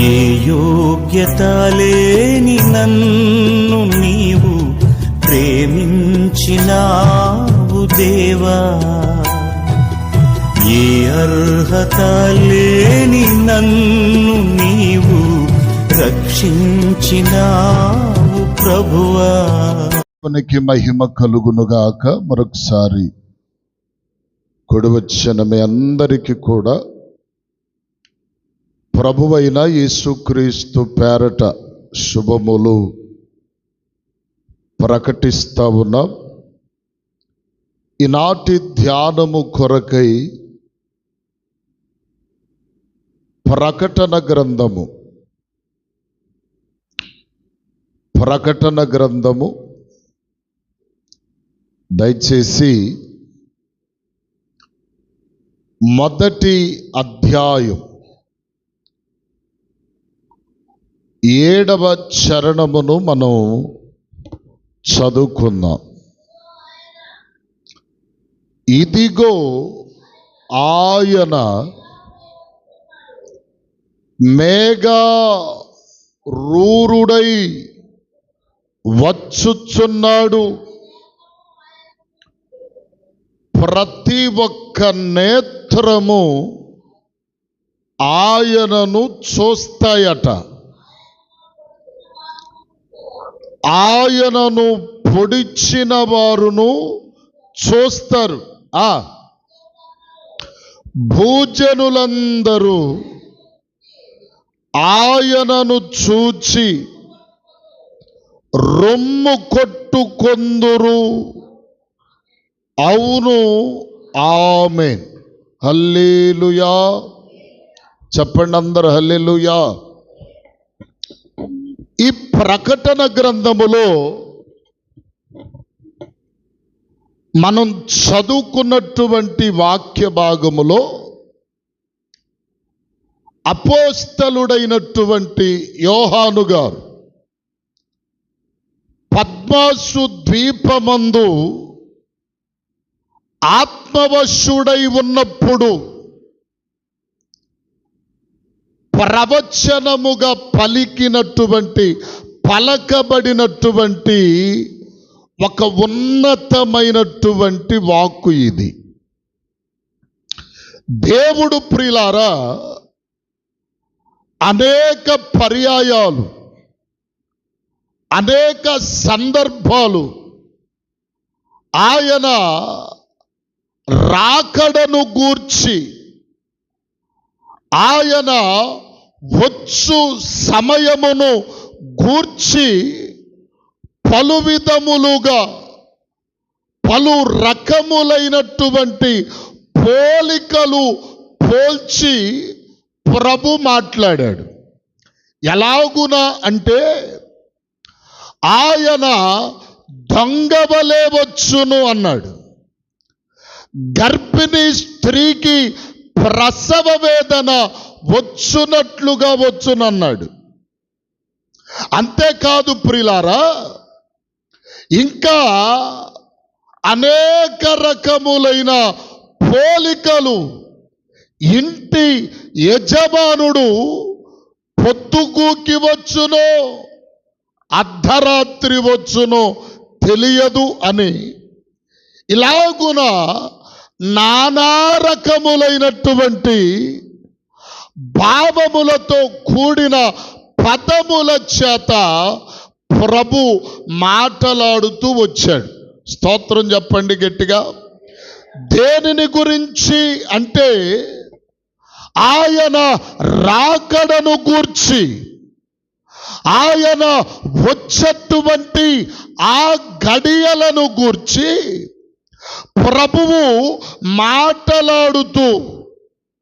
ఏ యోగ్యత లేని నన్ను నీవు ప్రేమించినావు దేవా. ఏ అర్హత లేని నన్ను నీవు రక్షించినావు ప్రభువా. మహిమ కలుగునుగాక. మరొకసారి కూడి అందరికీ కూడా ప్రభువైన యేసుక్రీస్తు పేరట శుభములు ప్రకటిస్తా ఉన్నాం. ఈనాటి ధ్యానము కొరకై ప్రకటన గ్రంథము ప్రకటన గ్రంథము దయచేసి మొదటి అధ్యాయం ఏడవ చరణమును మనం చదువుకుందాం. ఇదిగో ఆయన మేఘా రూరుడై వచ్చుచున్నాడు. ప్రతి ఒక్క నేత్రము ఆయనను చూస్తాయట. ఆయనను పొడిచిన వారును చూస్తారు. ఆ. భూజనులందరూ ఆయనను చూచి రొమ్ము కొట్టుకొందురు. అవును ఆమె హల్లేలుయా. చెప్పండి అందరు హల్లేలుయా. ఈ ప్రకటన గ్రంథములో మనం చదువుకున్నటువంటి వాక్య భాగములో అపోస్తలుడైనటువంటి యోహాను గారు పద్మాసు ద్వీపమందు ఆత్మవశుడై ఉన్నప్పుడు ప్రవచనముగా పలికినటువంటి పలకబడినటువంటి ఒక ఉన్నతమైనటువంటి వాక్కు ఇది. దేవుడు ప్రిలారా అనేక పర్యాయాలు అనేక సందర్భాలు ఆయన రాకడను గూర్చి ఆయన వచ్చు సమయమును గూర్చి పలు విధములుగా పలు రకములైనటువంటి పోలికలు పోల్చి ప్రభు మాట్లాడాడు. ఎలాగున అంటే ఆయన దొంగవలే వచ్చును అన్నాడు. గర్భిణీ స్త్రీకి ప్రసవ వేదన వచ్చునట్లుగా వచ్చునన్నాడు. అంతేకాదు ప్రిలారా ఇంకా అనేక రకములైన పోలికలు ఇంటి యజమానుడు పొత్తుకూకి వచ్చును అర్ధరాత్రి వచ్చును తెలియదు అని. ఇలాగున నానా రకములైనటువంటి భావములతో కూడిన పదముల చేత ప్రభు మాటలాడుతూ వచ్చాడు. స్తోత్రం చెప్పండి గట్టిగా. దేనిని గురించి అంటే ఆయన రాకడను గూర్చి ఆయన వచ్చేటువంటి ఆ గడియలను గూర్చి ప్రభువు మాట్లాడుతూ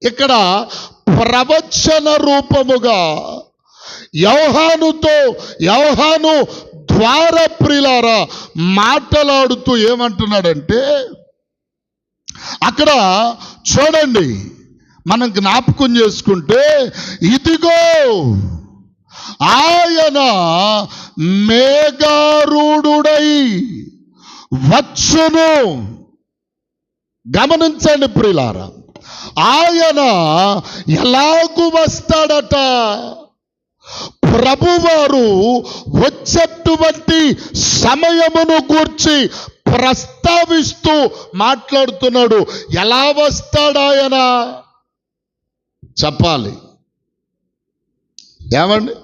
ఇక్కడ ప్రవచన రూపముగా యౌహానుతో యౌహాను ద్వార ప్రిలారా మాట్లాడుతూ ఏమంటున్నాడంటే అక్కడ చూడండి మనం జ్ఞాపకం చేసుకుంటే ఇదిగో ఆయన మేఘారూఢుడై వచ్చును గమనించండి ప్రిలారా ఆయన ఎలాగు వస్తాడట? ప్రభువారు వచ్చేటువంటి సమయమును గూర్చి ప్రస్తావిస్తూ మాట్లాడుతున్నాడు. ఎలా వస్తాడాయన? చెప్పాలి. ఏమండి?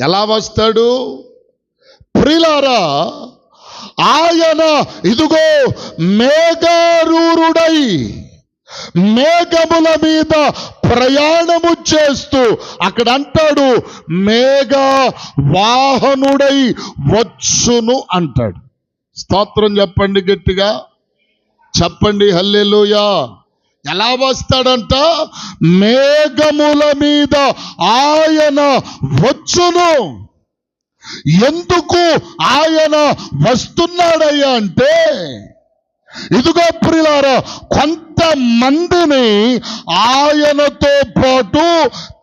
ఎలా వస్తాడు? ప్రిలారా ఆయన ఇదిగో మేఘారూరుడై మేఘముల మీద ప్రయాణము చేస్తూ అక్కడ అంటాడు మేఘ వాహనుడై వచ్చును అంటాడు. స్తోత్రం చెప్పండి గట్టిగా. చెప్పండి హల్లెలుయా. ఎలా వస్తాడంట? మేఘముల మీద ఆయన వచ్చును. ఎందుకు ఆయన వస్తున్నాడయ్యా అంటే ఇదిగో ప్రిలారా కొంతమందిని ఆయనతో పాటు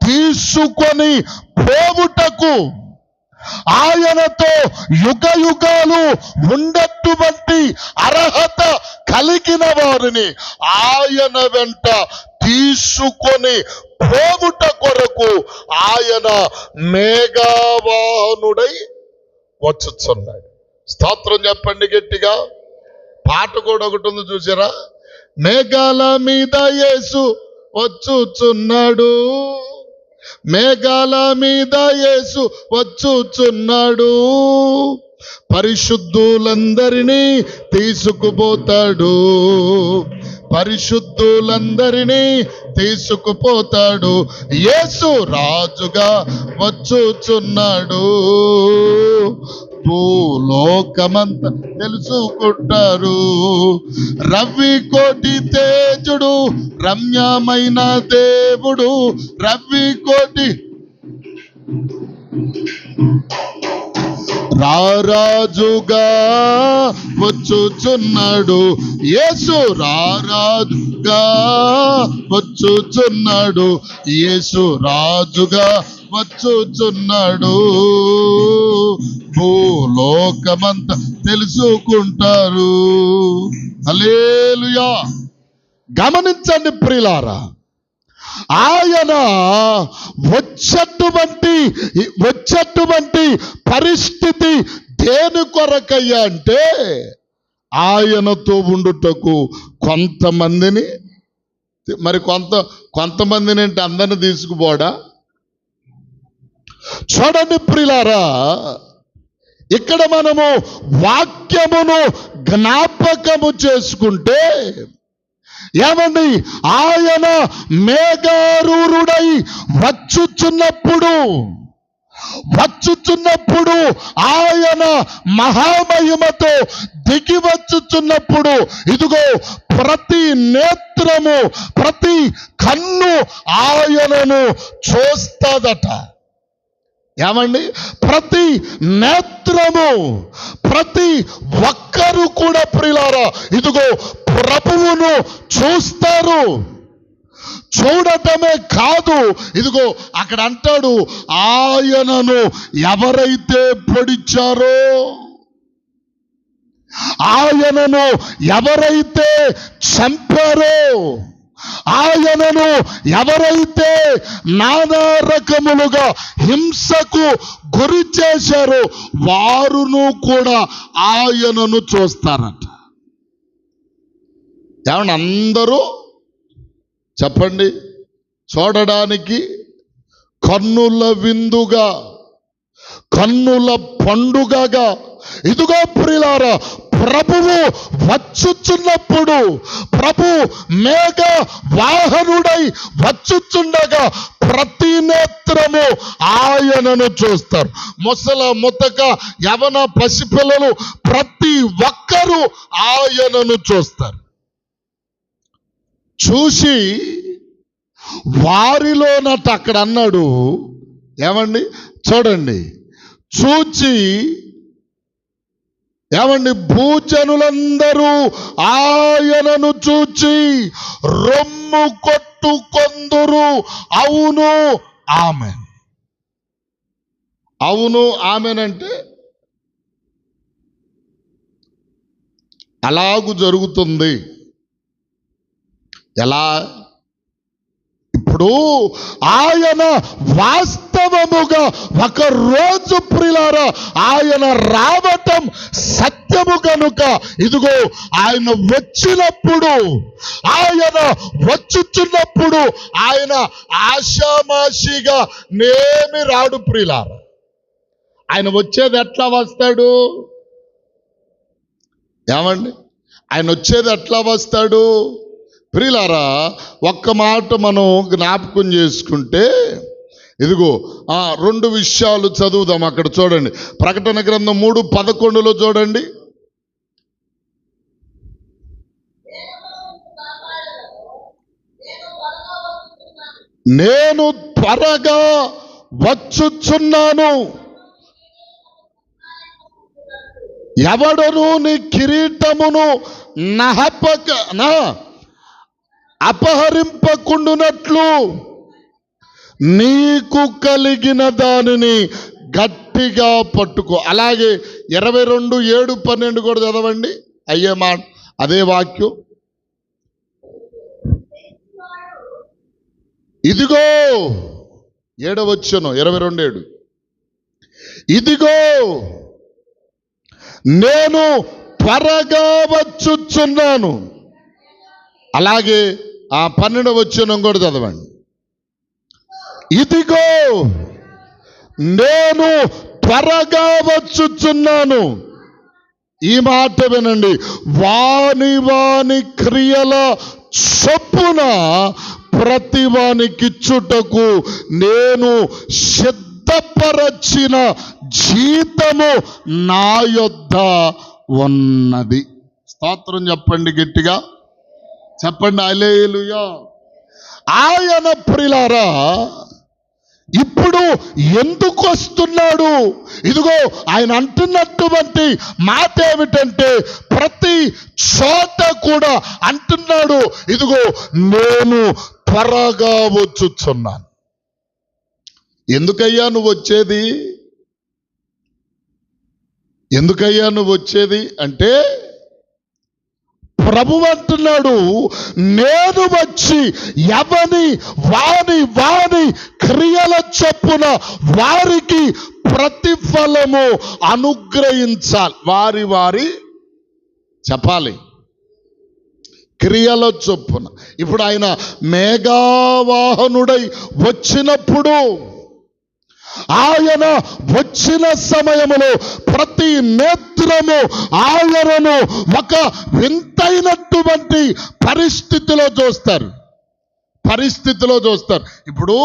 తీసుకొని పోవుటకు ఆయనతో యుగ యుగాలు ఉండటువంటి అర్హత కలిగిన వారిని ఆయన వెంట తీసుకొని పోగుట కొరకు ఆయన మేఘవాహనుడై వచ్చుచున్నాడు. స్తోత్రం చెప్పండి గట్టిగా. పాట కూడా ఒకటి ఉంది చూసారా? మేఘాల మీద యేసు వచ్చుచున్నాడు. మేఘాల మీద యేసు వచ్చుచున్నాడు. పరిశుద్ధులందరినీ తీసుకుపోతాడు. పరిశుద్ధులందరినీ తీసుకుపోతాడు. యేసు రాజుగా వచ్చుచున్నాడు. భూలోకమంత తెలుసుకుంటారు. రవి కోటి తేజుడు రమ్యమైన దేవుడు. రవి కోటి రారాజుగా వచ్చుచున్నాడు. యేసు రారాజుగా వచ్చుచున్నాడు. యేసు రాజుగా వచ్చుచున్నాడు. భూలోకమంతా తెలుసుకుంటారు. అలేలుయా గమనించండి ప్రిలారా ఆయన వచ్చేటువంటి వచ్చేటువంటి పరిస్థితి దేని కొరకయ్యా అంటే ఆయనతో ఉండుటకు కొంతమందిని మరి కొంత కొంతమందిని అంటే అందరిని తీసుకుపోడా? చూడండి ప్రిలారా ఇక్కడ మనము వాక్యమును జ్ఞాపకము చేసుకుంటే ఏమండి? ఆయన మేఘారూరుడై వచ్చుచున్నప్పుడు వచ్చుచున్నప్పుడు ఆయన మహామహిమతో దిగి వచ్చుచున్నప్పుడు ఇదిగో ప్రతి నేత్రము ప్రతి కన్ను ఆయనను చూస్తాదట. ఏమండి? ప్రతి నేత్రము ప్రతి ఒక్కరు కూడా ప్రిలారా ఇదిగో ప్రభువును చూస్తారు. చూడటమే కాదు ఇదిగో అక్కడ అంటాడు ఆయనను ఎవరైతే పొడిచారో ఆయనను ఎవరైతే చంపారో ఆయనను ఎవరైతే నానా రకములుగా హింసకు గురి చేశారో వారును కూడా ఆయనను చూస్తారట. ఏమన్నా అందరూ చెప్పండి చూడడానికి కన్నుల విందుగా కన్నుల పండుగగా ఇదిగో ప్రిలారా ప్రభువు వచ్చుచున్నప్పుడు ప్రభు మేఘ వాహనుడై వచ్చుచుండగా ప్రతి నేత్రము ఆయనను చూస్తారు. ముసల ముతక యవన పసిపిల్లలు ప్రతి ఒక్కరూ ఆయనను చూస్తారు. చూసి వారిలోనట అక్కడ అన్నాడు. ఏమండి? చూడండి. చూచి ఏమండి? భూజనులందరూ ఆయనను చూచి రొమ్ము కొట్టుకొందురు. అవును ఆమె అవును ఆమెనంటే అలాగు జరుగుతుంది? ఎలా? ఇప్పుడు ఆయన వాస్త వాస్తవముగా ఒకరోజు ప్రిలారా ఆయన రావటం సత్యము కనుక ఇదిగో ఆయన వచ్చినప్పుడు ఆయన వచ్చుచున్నప్పుడు ఆయన ఆశామాషిగా నేమి రాడు ప్రిలారా. ఆయన వచ్చేది ఎట్లా వస్తాడు? ఏమండి? ఆయన వచ్చేది ఎట్లా వస్తాడు? ప్రియులారా ఒక్క మాట మనం జ్ఞాపకం చేసుకుంటే ఇదిగో ఆ రెండు విషయాలు చదువుదాం అక్కడ చూడండి. ప్రకటన గ్రంథం మూడు పదకొండులో చూడండి. నేను త్వరగా వచ్చుచున్నాను. ఎవడను నీ కిరీటమును నహపక నా అపహరింపకుండునట్లు నీకు కలిగిన దానిని గట్టిగా పట్టుకో. అలాగే ఇరవై రెండు ఏడు పన్నెండు కూడా చదవండి. అయ్యే మా అదే వాక్యం. ఇదిగో ఏడవచ్చును ఇరవై రెండు ఏడు. ఇదిగో నేను త్వరగా వచ్చుచున్నాను. అలాగే ఆ పన్నెండు వచ్చిన కూడా చదవండి. ఇదిగో నేను త్వరగా వచ్చుచున్నాను. ఈ మాట వినండి. వాని వాని క్రియల చొప్పున ప్రతి వానికిచ్చుటకు నేను సిద్ధపరచిన జీతము నా యొద్ద ఉన్నది. స్తోత్రం చెప్పండి గట్టిగా. చెప్పండి అలేలుయా ఆయన ప్రిలారా ఇప్పుడు ఎందుకు వస్తున్నాడు? ఇదిగో ఆయన అంటున్నటువంటి మాట ఏమిటంటే ప్రతి చోట కూడా అంటున్నాడు ఇదిగో నేను త్వరగా వచ్చుచున్నాను. ఎందుకయ్యా నువ్వు వచ్చేది? ఎందుకయ్యా నువ్వు వచ్చేది? అంటే ప్రభు అంటున్నాడు నేను వచ్చి ఎవని వాని వాని క్రియల చొప్పున వారికి ప్రతిఫలము అనుగ్రహించాలి. వారి వారి చెప్పాలి. క్రియల చొప్పున. ఇప్పుడు ఆయన మేఘావాహనుడై వచ్చినప్పుడు ఆయన వచ్చిన సమయములో ప్రతి నేత్రము ఆయనను ఒక వింతైనటువంటి పరిస్థితిలో చూస్తారు. పరిస్థితిలో చూస్తారు. ఇప్పుడు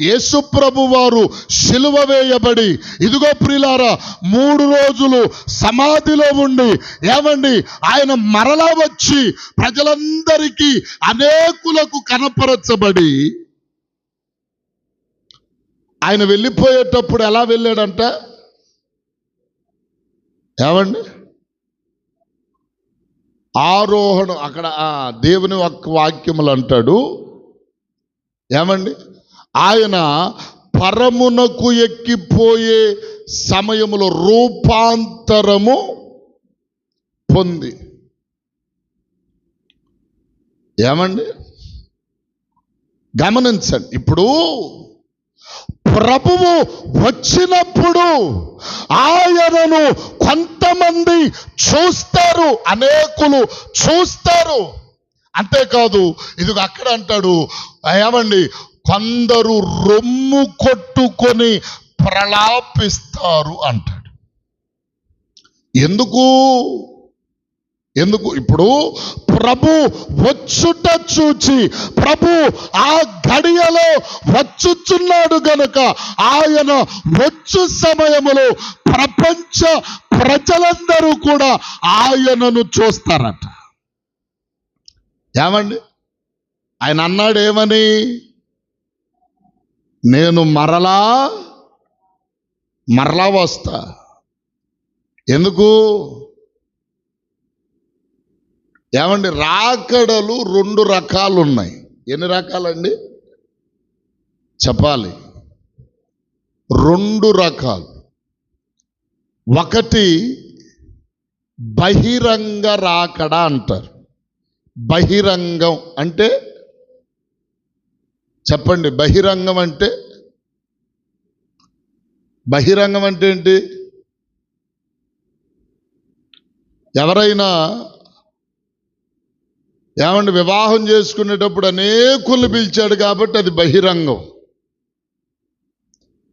యేసుప్రభు వారు శిలువ వేయబడి ఇదిగో ప్రిలారా మూడు రోజులు సమాధిలో ఉండి ఏమండి? ఆయన మరలా వచ్చి ప్రజలందరికీ అనేకులకు కనపరచబడి ఆయన వెళ్ళిపోయేటప్పుడు ఎలా వెళ్ళాడంట? ఏమండి? ఆరోహణం అక్కడ ఆ దేవుని ఒక్క వాక్యములు అంటాడు ఏమండి? ఆయన పరమునకు ఎక్కిపోయే సమయములో రూపాంతరము పొంది. ఏమండి? గమనించండి. ఇప్పుడు ప్రభువు వచ్చినప్పుడు ఆయనను కొంతమంది చూస్తారు అనేకులు చూస్తారు. అంతేకాదు ఇది అక్కడ అంటాడు ఏమండి కొందరు రొమ్ము కొట్టుకొని ప్రలాపిస్తారు అంటాడు. ఎందుకు? ఎందుకు? ఇప్పుడు ప్రభు వచ్చుట చూచి ప్రభు ఆ గడియలో వచ్చుచున్నాడు గనుక ఆయన వచ్చు సమయములో ప్రపంచ ప్రజలందరూ కూడా ఆయనను చూస్తారట. ఏమండి? ఆయన అన్నాడు ఏమని నేను మరలా మరలా వస్తా. ఎందుకు? ఏమండి? రాకడలు రెండు రకాలు ఉన్నాయి ఎన్ని రకాలండి? చెప్పాలి. రెండు రకాలు. ఒకటి బహిరంగ రాకడ అంటారు. బహిరంగం అంటే చెప్పండి బహిరంగం అంటే? బహిరంగం అంటే ఏంటి? ఎవరైనా ఏమంటే వివాహం చేసుకునేటప్పుడు అనేకులు పిలిచాడు కాబట్టి అది బహిరంగం.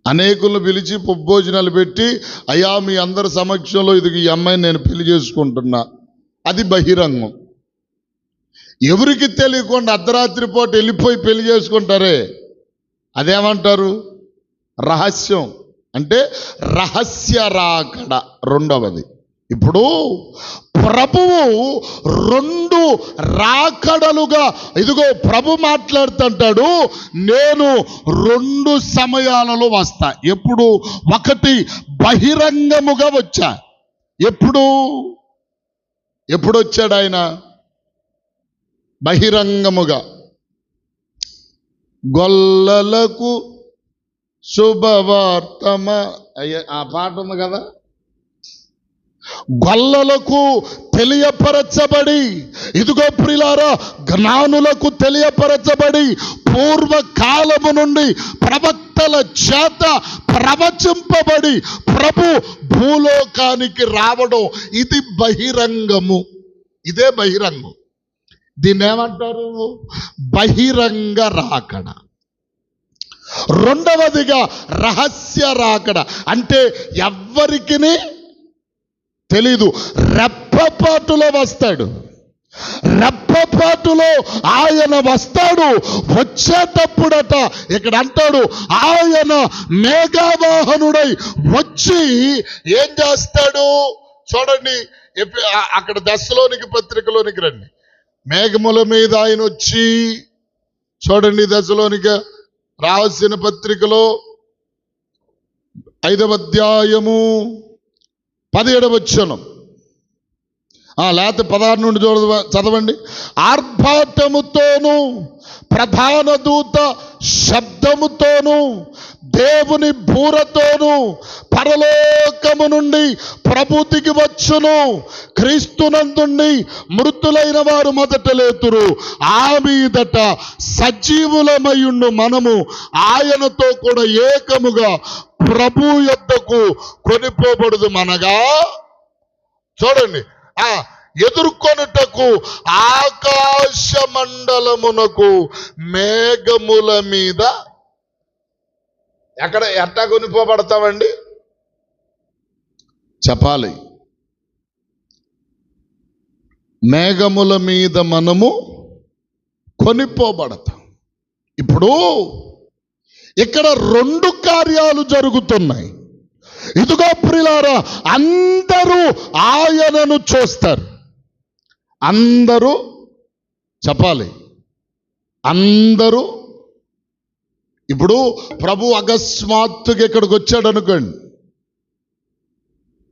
అనేకులను పిలిచి భోజనాలు పెట్టి అయ్యా మీ అందరి సమక్షంలో ఇది ఈ అమ్మాయిని నేను పెళ్ళి చేసుకుంటున్నా. అది బహిరంగం. ఎవరికి తెలియకుండా అర్ధరాత్రి పూట వెళ్ళిపోయి పెళ్ళి చేసుకుంటారే? అదేమంటారు? రహస్యం. అంటే రహస్య రాకడ రెండవది. ఇప్పుడు ప్రభువు రెండు రాకడలుగా ఇదిగో ప్రభు మాట్లాడుతుంటాడు నేను రెండు సమయాలలో వస్తా. ఎప్పుడు? ఒకటి బహిరంగముగా వచ్చా. ఎప్పుడు? ఎప్పుడు వచ్చాడు ఆయన? బహిరంగముగా గొల్లలకు శుభవార్తమ ఆ పాట ఉంది కదా? గొల్లలకు తెలియపరచబడి ఇదిగో ప్రిలారా జ్ఞానులకు తెలియపరచబడి పూర్వకాలము నుండి ప్రవక్తల చేత ప్రవచింపబడి ప్రభు భూలోకానికి రావడం ఇది బహిరంగము. ఇదే బహిరంగం. దీన్ని ఏమంటారు? బహిరంగ రాకడ. రెండవదిగా రహస్య రాకడ. అంటే ఎవ్వరికి తెలీదు. రెప్పపాటులో వస్తాడు. రెప్పపాటులో ఆయన వస్తాడు. వచ్చేటప్పుడట ఇక్కడ అంటాడు ఆయన మేఘావాహనుడై వచ్చి ఏం చేస్తాడు? చూడండి అక్కడ దశలోనికి పత్రికలోనికి రండి. మేఘముల మీద ఆయన వచ్చి చూడండి దశలోనికి రాసిన పత్రికలో ఐదవ అధ్యాయము పదిహేడవ వచ్చనం లేకపోతే పదహారు నుండి చూడ చదవండి. ఆర్భాటముతోనూ ప్రధాన దూత శబ్దముతోనూ దేవుని బూరతోను పరలోకము నుండి ప్రభుతికి వచ్చును. క్రీస్తునందుండి మృతులైన వారు మొదట లేతురు. ఆ మీదట సజీవులమయుండు మనము ఆయనతో కూడా ఏకముగా ప్రభు యొద్దకు కొనిపోబడదు మనగా చూడండి. ఆ ఎదుర్కొనుటకు ఆకాశ మండలమునకు మేఘముల మీద ఎక్కడ ఎట్టా కొనిపోబడతామండి చెప్పాలి. మేఘముల మీద మనము కొనిపోబడతాం. ఇప్పుడు ఇక్కడ రెండు కార్యాలు జరుగుతున్నాయి. ఇదిగో ప్రిలారా అందరూ ఆయనను చూస్తారు. అందరూ చెప్పాలి అందరూ ఇప్పుడు ప్రభు అకస్మాత్తుగా ఇక్కడికి వచ్చాడు అనుకోండి.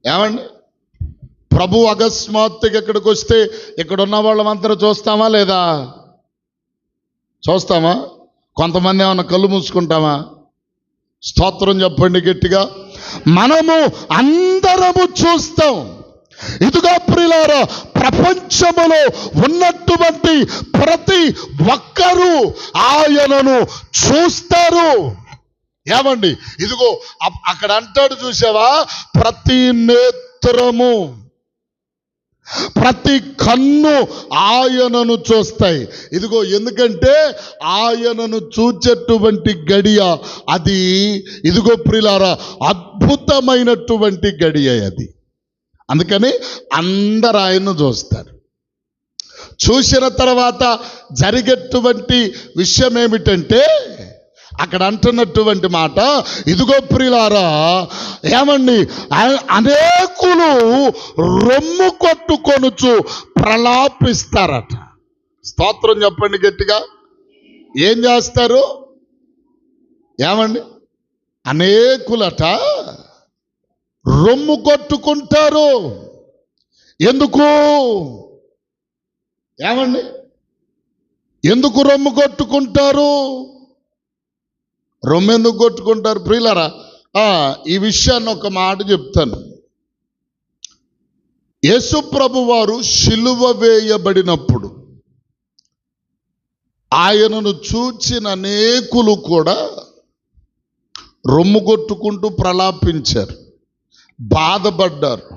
ఏమండి? ప్రభు అకస్మాత్తుగా ఇక్కడికి వస్తే ఇక్కడ ఉన్న వాళ్ళమంతా చూస్తామా లేదా? చూస్తామా? కొంతమంది ఏమైనా కళ్ళు మూసుకుంటామా? స్తోత్రం చెప్పండి గట్టిగా. మనము అందరము చూస్తాం. ఇదిగో ప్రిలారా ప్రపంచములో ఉన్నటువంటి ప్రతి ఒక్కరూ ఆయనను చూస్తారు. ఏమండి? ఇదిగో అక్కడ అంటాడు చూసావా? ప్రతి నేత్రము ప్రతి కన్ను ఆయనను చూస్తాయి. ఇదిగో ఎందుకంటే ఆయనను చూచేటువంటి గడియ అది. ఇదిగో ప్రిలారా అద్భుతమైనటువంటి గడియ అది. అందుకని అందరు ఆయన్ను చూస్తారు. చూసిన తర్వాత జరిగేటువంటి విషయం ఏమిటంటే అక్కడ అంటున్నటువంటి మాట ఇదిగో ప్రిలారా ఏమండి అనేకులు రొమ్ము కొట్టుకొనుచు ప్రలాపిస్తారట. స్తోత్రం చెప్పండి గట్టిగా. ఏం చేస్తారు? ఏమండి? అనేకులట రొమ్ము కొట్టుకుంటారు. ఎందుకు? ఏమండి? ఎందుకు రొమ్ము కొట్టుకుంటారు? రొమ్ము ఎందుకు కొట్టుకుంటారు? ప్రియులరా ఆ, ఈ విషయాన్ని ఒక మాట చెప్తాను. యేసుప్రభు వారు శిలువ వేయబడినప్పుడు ఆయనను చూచిన అనేకులు కూడా రొమ్ము కొట్టుకుంటూ ప్రలాపించారు. బాధపడ్డారు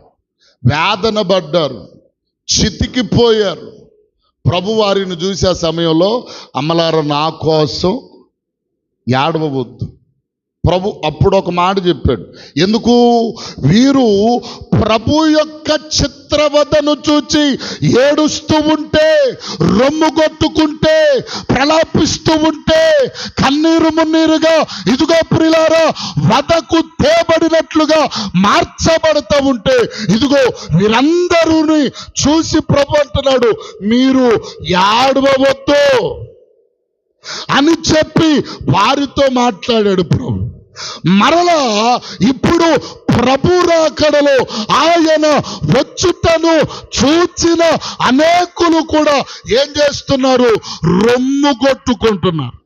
వేదన పడ్డారు చితికిపోయారు. ప్రభు వారిని చూసే సమయంలో అమ్మలార నా కోసం ఏడవవద్దు. ప్రభు అప్పుడు ఒక మాట చెప్పాడు. ఎందుకు? వీరు ప్రభు యొక్క చిత్రవదను చూచి ఏడుస్తూ ఉంటే రొమ్ము కొట్టుకుంటే ప్రలాపిస్తూ ఉంటే కన్నీరు మున్నీరుగా ఇదిగో ప్రిలారా వదకు తేబడినట్లుగా మార్చబడతా ఉంటే ఇదిగో వీరందరూని చూసి ప్రభు అంటున్నాడు మీరు యాడవద్దు అని చెప్పి వారితో మాట్లాడాడు ప్రభు. మరలా ఇప్పుడు ప్రభు రాకడలో ఆయన వచ్చుటను చూచిన అనేకులు కూడా ఏం చేస్తున్నారు? రొమ్ము కొట్టుకుంటున్నారు.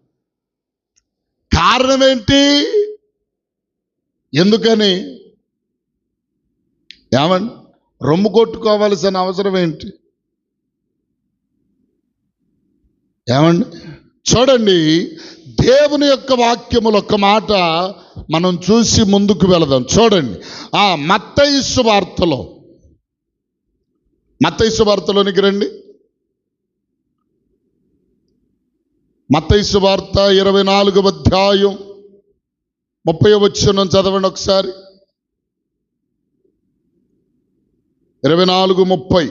కారణం ఏంటి ఎందుకని? ఏమండి? రొమ్ము కొట్టుకోవాల్సిన అవసరం ఏంటి? ఏమండి? చూడండి దేవుని యొక్క వాక్యములు ఒక మాట మనం చూసి ముందుకు వెళదాం. చూడండి. ఆ మత్తయిసు వార్తలో. మత్తయిసు వార్తలోనికి రండి. మత్తయిసు వార్త ఇరవై నాలుగవ అధ్యాయం ముప్పై వచ్చిన చదవండి ఒకసారి. ఇరవై నాలుగు ముప్పై.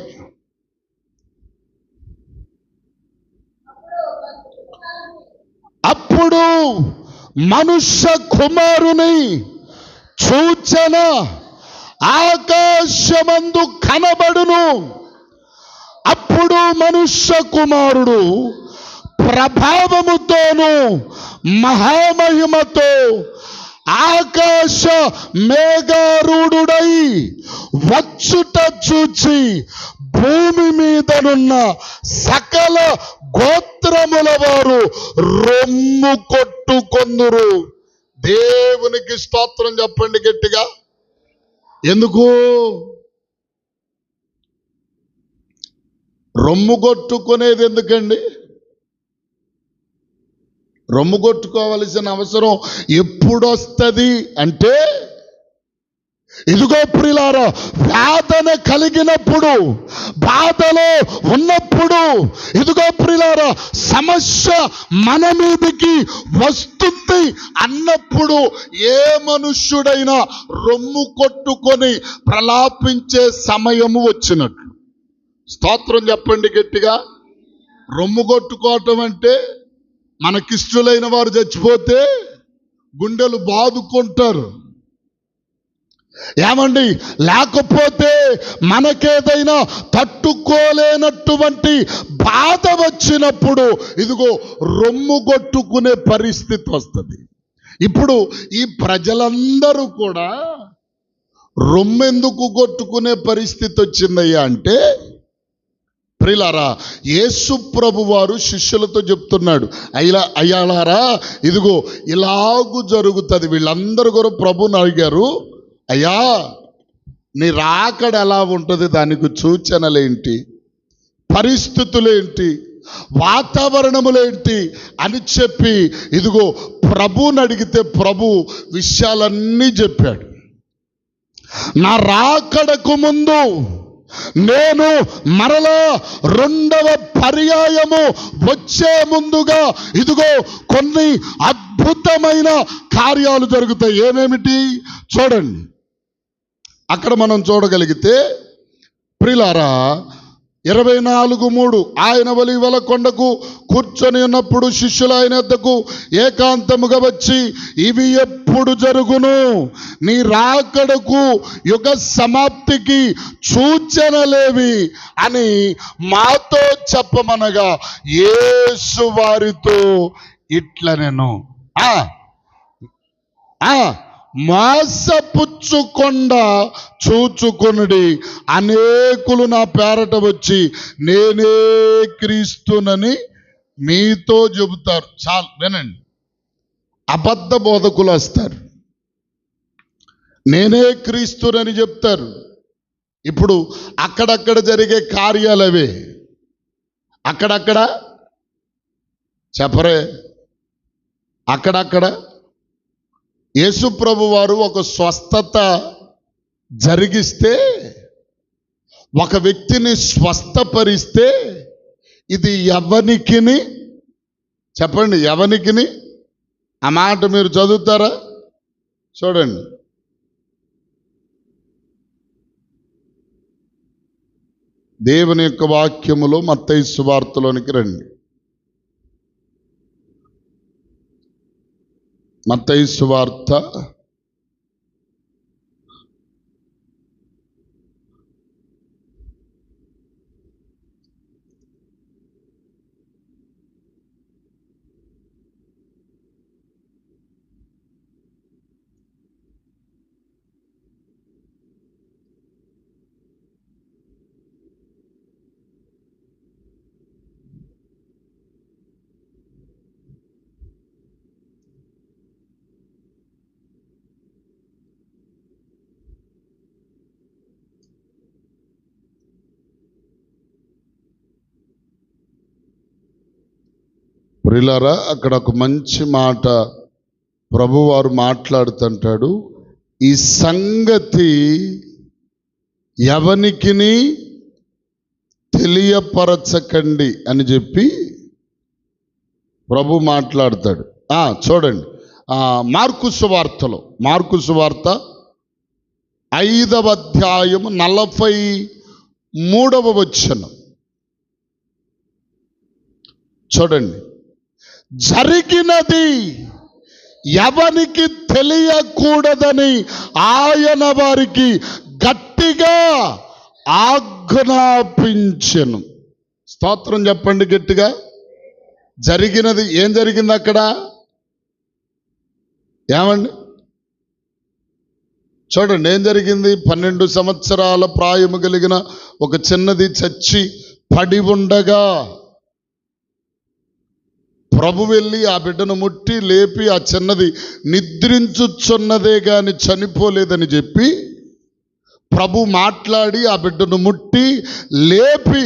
అప్పుడు మనుష్య కుమారుని సూచన ఆకాశమందు కనబడును. అప్పుడు మనుష్య కుమారుడు ప్రభావముతోను మహామహిమతో ఆకాశ మేఘారూఢుడై వచ్చుట చూచి భూమి మీదనున్న సకల గోత్రముల వారు రొమ్ము కొట్టుకొందురు. దేవునికి స్తోత్రం చెప్పండి గట్టిగా. ఎందుకు? రొమ్ము కొట్టుకునేది ఎందుకండి? రొమ్ము కొట్టుకోవలసిన అవసరం ఎప్పుడొస్తుంది అంటే ఇదిగో ప్రిలారా వేదన కలిగినప్పుడు బాధలో ఉన్నప్పుడు ఇదిగో ప్రిలారా సమస్య మన మీదకి వస్తుంది అన్నప్పుడు ఏ మనుష్యుడైనా రొమ్ము కొట్టుకొని ప్రలాపించే సమయము వచ్చినట్లు. స్తోత్రం చెప్పండి గట్టిగా. రొమ్ము కొట్టుకోవటం అంటే మనకిష్టులైన వారు చచ్చిపోతే గుండెలు బాదుకుంటారు. ఏమండి? లేకపోతే మనకేదైనా తట్టుకోలేనటువంటి బాధ వచ్చినప్పుడు ఇదిగో రొమ్ము కొట్టుకునే పరిస్థితి వస్తుంది. ఇప్పుడు ఈ ప్రజలందరూ కూడా రొమ్మెందుకు కొట్టుకునే పరిస్థితి వచ్చిందయ్యా అంటే ప్రిలారా యేసు ప్రభు వారు శిష్యులతో చెప్తున్నాడు అయ్యా అయ్యాలారా ఇదిగో ఇలాగు జరుగుతుంది. వీళ్ళందరూ కూడా ప్రభుని అడిగారు అయ్యా నీ రాకడ ఎలా ఉంటుంది? దానికి సూచనలేంటి? పరిస్థితులేంటి? వాతావరణములేంటి? అని చెప్పి ఇదిగో ప్రభుని అడిగితే ప్రభు విషయాలన్నీ చెప్పాడు. నా రాకడకు ముందు నేను మరలా రెండవ పర్యాయము వచ్చే ముందుగా ఇదిగో కొన్ని అద్భుతమైన కార్యాలు జరుగుతాయి. ఏమేమిటి? చూడండి. అక్కడ మనం చూడగలిగితే ప్రిలారా ఇరవై నాలుగు మూడు ఆయన వలివల కొండకు కూర్చొని ఉన్నప్పుడు శిష్యులు ఆయన వద్దకు ఏకాంతముగా వచ్చి ఇవి ఎప్పుడు జరుగును? నీ రాకడకు యుగ సమాప్తికి సూచనలేవి అని మాతో చెప్పమనగా యేసు వారితో ఇట్ల నేను ఆ ఆ. మోసపుచ్చుకొండ చూచుకొనుడి. అనేకులు నా పేరట వచ్చి నేనే క్రీస్తునని మీతో చెబుతారు. చాలు వినండి. అబద్ధ బోధకులు వస్తారు. నేనే క్రీస్తునని చెప్తారు. ఇప్పుడు అక్కడక్కడ జరిగే కార్యాలు అవే అక్కడక్కడ చెప్పరే. అక్కడక్కడ యేసుప్రభు వారు ఒక స్వస్థత జరిగిస్తే ఒక వ్యక్తిని స్వస్థపరిస్తే ఇది ఎవనికిని? చెప్పండి ఎవనికిని? ఆ మాట మీరు చదువుతారా? చూడండి. దేవుని యొక్క వాక్యములో మత్తయి సువార్తలోనికి రండి. మత్తయి సువార్త ప్రిలారా అక్కడ ఒక మంచి మాట ప్రభువారు మాట్లాడుతుంటాడు. ఈ సంగతి ఎవనికిని తెలియపరచకండి అని చెప్పి ప్రభు మాట్లాడతాడు. చూడండి. ఆ, మార్కు సువార్తలో మార్కు సువార్త ఐదవ అధ్యాయం నలభై మూడవ వచ్చను చూడండి. జరిగినది ఎవనికి తెలియకూడదని ఆయన వారికి గట్టిగా ఆజ్ఞాపించను. స్తోత్రం చెప్పండి గట్టిగా. జరిగినది ఏం జరిగింది అక్కడ? ఏమండి? చూడండి ఏం జరిగింది? పన్నెండు సంవత్సరాల ప్రాయము కలిగిన ఒక చిన్నది చచ్చి పడి ఉండగా ప్రభు వెళ్ళి ఆ బిడ్డను ముట్టి లేపి ఆ చిన్నది నిద్రించుచున్నదే కానీ చనిపోలేదని చెప్పి ప్రభు మాట్లాడి ఆ బిడ్డను ముట్టి లేపి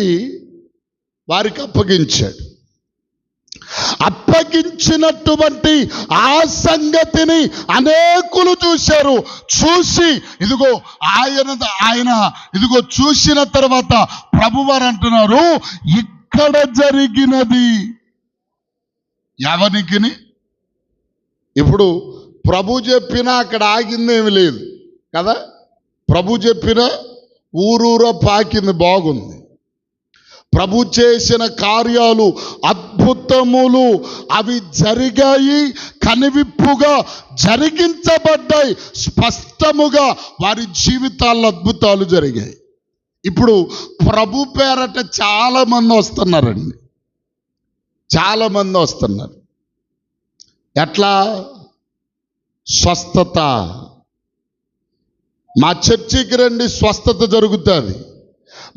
వారికి అప్పగించాడు. అప్పగించినటువంటి ఆ సంగతిని అనేకులు చూశారు. చూసి ఇదిగో ఆయన ఆయన ఇదిగో చూసిన తర్వాత ప్రభువారు అంటున్నారు ఇక్కడ జరిగినది ఎవరికిని ఇప్పుడు ప్రభు చెప్పినా అక్కడ ఆగిందేమి లేదు కదా? ప్రభు చెప్పిన ఊరూర పాకింది బాగుంది. ప్రభు చేసిన కార్యాలు అద్భుతములు అవి జరిగాయి కనివిప్పుగా జరిగించబడ్డాయి స్పష్టముగా వారి జీవితాల్లో అద్భుతాలు జరిగాయి. ఇప్పుడు ప్రభు పేరట చాలా మంది వస్తున్నారండి. చాలా మంది వస్తున్నారు. ఎట్లా? స్వస్థత. మా చర్చికి రండి స్వస్థత జరుగుతుంది.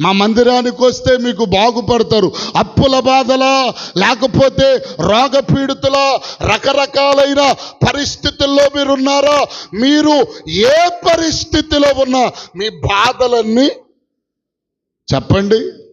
మా మందిరానికి వస్తే మీకు బాగుపడతారు. అప్పుల బాధలా లేకపోతే రోగపీడితుల రకరకాలైన పరిస్థితుల్లో మీరున్నారా? మీరు ఏ పరిస్థితిలో ఉన్నా మీ బాధలన్నీ చెప్పండి.